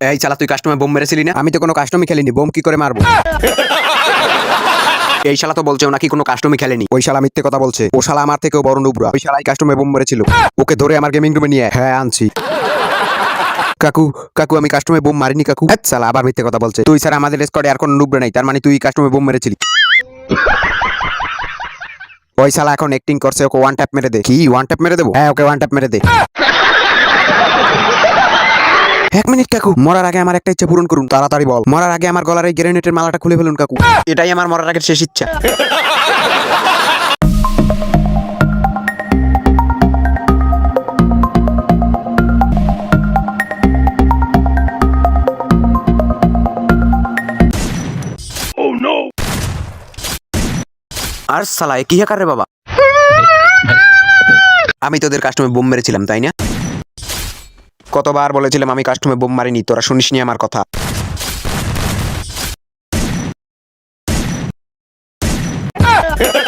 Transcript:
এই চালা তুই কাস্টমে বোম মেরেছিলি না? আমি তো কোনো কাস্টমই খেলিনি বোম কি করে মারবো? এই শালা তো বলছে নাকি কোনো কাস্টমই খেলেনি। ওই শালা মিথ্যে কথা বলছে। ও শালা আমার থেকেও বড় নুবরা। ওই শালাই কাস্টমে বোম মেরেছিল। ওকে ধরে আমার গেমিং রুমে নিয়ে হ্যাঁ আনছি। কাকু কাকু আমি কাস্টমে বোম মারিনি কাকু। শালা আবার মিথ্যে কথা বলছে। তুই স্যার আমাদের স্কোয়াডে আর কোনো নুবরা নাই। তার মানে তুই কাস্টমে বোম মেরেছিলি। ওই শালা এখন অ্যাক্টিং করছে ওকে ওয়ান ট্যাপ মেরে দে। কি ওয়ান ট্যাপ মেরে দেবো? হ্যাঁ ওকে ওয়ান ট্যাপ মেরে দে। এক মিনিট, কাকু। মরার আগে আমার একটা ইচ্ছা পূরণ করুন, তাড়াতাড়ি বল। মরার আগে আমার গলার এই গ্রেনেটের মালাটা খুলে ফেলুন, কাকু। এটাই আমার মরার আগের শেষ ইচ্ছা। আর সালা এ কি হ্যাকার রে বাবা? আমি তোদের কাস্টমে বোম মেরেছিলাম, তাই না? কতবার বলেছিলাম আমি কাস্টমে বোম মারিনি তোরা শুনিস নি আমার কথা।